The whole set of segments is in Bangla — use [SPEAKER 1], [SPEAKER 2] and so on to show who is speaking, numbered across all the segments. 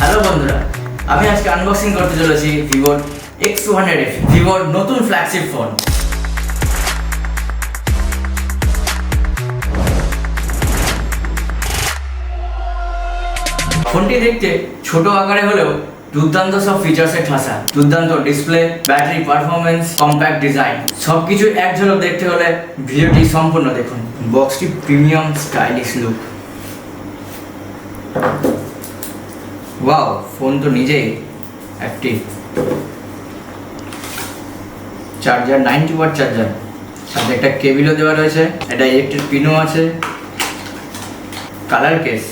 [SPEAKER 1] হ্যালো বন্ধুরা, আমি আজকে আনবক্সিং করতে চলেছি ভিভোর এক্স টু হান্ড্রেড এফ ভিভোর নতুন ফ্ল্যাগশিপ ফোন ফোনটি দেখতে ছোট আকারে হলেও দুর্দান্ত সব ফিচার্সে ঠাসা। দুর্দান্ত display battery performance compact design সবকিছু এক ঝলক দেখতে হলে ভিডিওটি সম্পূর্ণ দেখুন। বক্সটি premium stylish look wow phone তো নিজেই active charger ninety watt charger সাথে একটা কেবিলও দেওয়া রয়েছে, একটা ইলেকট্রিক পিনও আছে। Colour case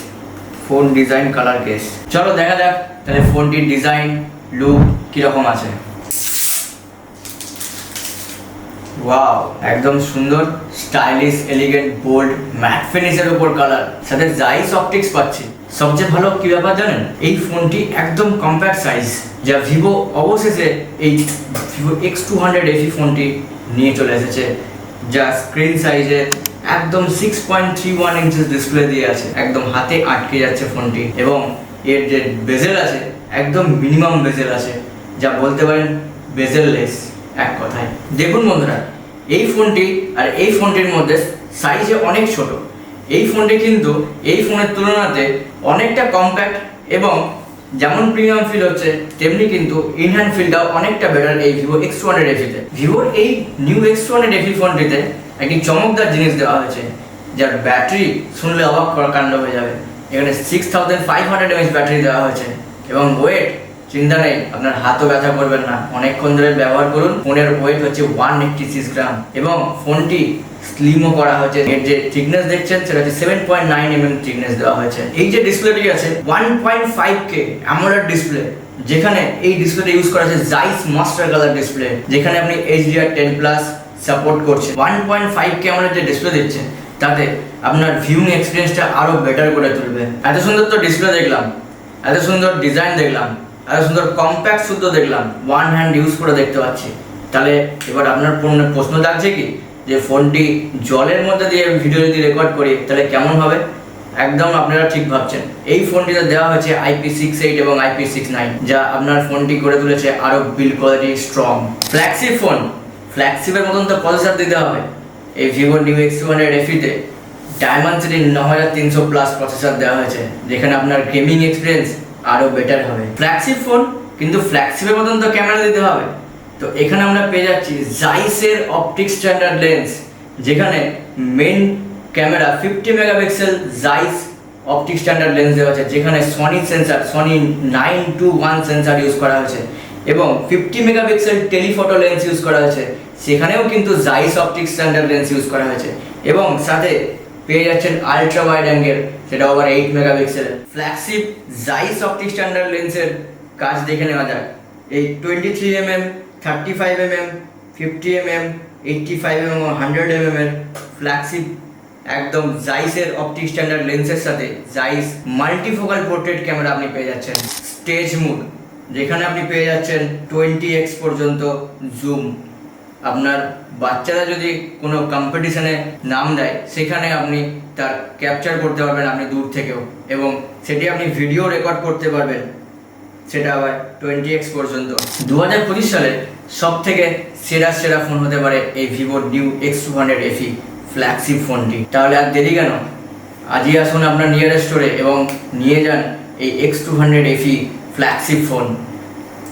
[SPEAKER 1] phone design colour case চলো দেখা যাক, তাহলে ফোনটির ডিজাইন লুক কীরকম আছে। ওয়াও একদম সুন্দর স্টাইলিশ এলিগেন্ট বোল্ড ম্যাট ফিনিশের উপর কালার সাথে জাইস অপটিক্স পাচ্ছি। সবচেয়ে ভালো কি ব্যাপার জানেন? এই ফোনটি একদম কম্প্যাক্ট সাইজ যা ভিভো অবশেষে এই Vivo X two hundred FE ফোনটি নিয়ে চলে এসেছে, যা স্ক্রিন সাইজে একদম six point three one inches display দিয়ে আছে, একদম হাতে আটকে যাচ্ছে ফোনটি, এবং এর যে বেজেল আছে, একদম মিনিমাম বেজেল আছে, যা বলতে পারেন বেজেললেস এক কথায়। দেখুন বন্ধুরা এই ফোনটি আর এই ফোনটির মধ্যে সাইজে অনেক ছোট। এই ফোনটি কিন্তু এই ফোনের তুলনাতে অনেকটা কম্প্যাক্ট এবং যেমন প্রিমিয়াম ফিল হচ্ছে, তেমনি কিন্তু ইনহ্যান্ড ফিলটাও অনেকটা বেটার এই ভিভো এক্স টু হান্ড্রেড এফিতে ভিভোর এই new X two hundred FE ফোনটিতে একটি চমকদার জিনিস দেওয়া হয়েছে, যার ব্যাটারি শুনলে অবাক করা কাণ্ড হয়ে যাবে। এখানে six thousand five hundred mAh battery দেওয়া হয়েছে এবং ওয়েট চিন্তা নেই, আপনার হাতও ব্যথা করবেন না। অনেকক্ষণ ধরে ব্যবহার করুন, ফোনের ওয়েট হচ্ছে ওয়ান এইটটি সিক্স গ্রাম এবং ফোনটি স্লিমও করা হয়েছে। এর যে থিকনেস দেখছেন, সেটা হচ্ছে seven point nine M M thickness দেওয়া হয়েছে। এই যে ডিসপ্লেটি আছে one point five K AMOLED display যেখানে এই ডিসপ্লেটা ইউজ করা আছে জাইস মাস্টার কালার ডিসপ্লে যেখানে আপনি এইচডিআর টেন প্লাস সাপোর্ট করছে one point five K AMOLED যে ডিসপ্লে দিচ্ছে, তাতে আপনার ভিউইং এক্সপিরিয়েন্সটা আরও বেটার করে তুলবে। এত সুন্দর তো ডিসপ্লে দেখলাম, এত সুন্দর ডিজাইন দেখলাম। এত সুন্দর কম্প্যাক্ট শুদ্ধ দেখলাম ওয়ান হ্যান্ড ইউজ করে দেখতে পাচ্ছি। তাহলে এবার আপনার প্রশ্ন থাকছে কি? যে ফোনটি জলের মধ্যে দিয়ে ভিডিও যদি রেকর্ড করি, তাহলে কেমন হবে? একদম আপনারা ঠিক ভাবছেন। এই ফোনটিতে দেওয়া হয়েছে আইপি সিক্স এইট এবং আইপি সিক্স নাইন যা আপনার ফোনটি করে তুলেছে আরও build quality strong flagship phone ফ্ল্যাগশিপের মতন তো প্রসেসর দিতে হবে। এই ভিভো নিউ এক্স হান্ড্রেড এফিতে ডায়মন্ড সিটির ন হাজার তিনশো প্লাস প্রসেসর দেওয়া হয়েছে, যেখানে আপনার গেমিং এক্সপিরিয়েন্স আরও বেটার হবে। ফ্ল্যাগশিপ ফোন কিন্তু ফ্ল্যাগশিপের মতন তো ক্যামেরা দিতে হবে। তো এখানে আমরা পেয়ে যাচ্ছি জাইসের অপটিক স্ট্যান্ডার্ড লেন্স যেখানে main camera fifty megapixel Zeiss optic standard lens দেওয়া আছে, যেখানে Sony sensor Sony nine two one sensor use করা হয়েছে এবং fifty megapixel telephoto lens use করা হয়েছে। সেখানেও কিন্তু Zeiss optic standard lens use করা হয়েছে। এবং সাথে পেয়ে যাচ্ছেন আলট্রা ওয়াইড অ্যাঙ্গেল সেটা over eight megapixel flagship Zeiss optic standard লেন্সের কাজ দেখে নেওয়া যাক। এই twenty three M M thirty five M M fifty M M eighty five M M hundred M M এর ফ্ল্যাগশিপ একদম জাইসের অপটিক স্ট্যান্ডার্ড লেন্সের সাথে জাইস মাল্টিফোকাল পোর্ট্রেট ক্যামেরা আপনি পেয়ে যাচ্ছেন। স্টেজ মুড যেখানে আপনি পেয়ে যাচ্ছেন টোয়েন্টি এক্স পর্যন্ত জুম আপনার বাচ্চারা যদি কোনো কম্পিটিশনে নাম দেয়, সেখানে আপনি তার ক্যাপচার করতে পারবেন আপনি দূর থেকেও। এবং সেটি আপনি ভিডিও রেকর্ড করতে পারবেন। সেটা আবার টোয়েন্টি এক্স পর্যন্ত। দু হাজার পঁচিশ সালে সব থেকে সেরা সেরা ফোন হতে পারে এই ভিভোর new X two hundred FE flagship ফোনটি তাহলে আর দেরি কেন? আজই আসুন আপনার নিয়ারেস্ট স্টোরে এবং নিয়ে যান এই X two hundred FE flagship phone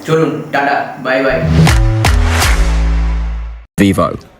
[SPEAKER 1] চলুন, টাটা বাই বাই
[SPEAKER 2] Vivo.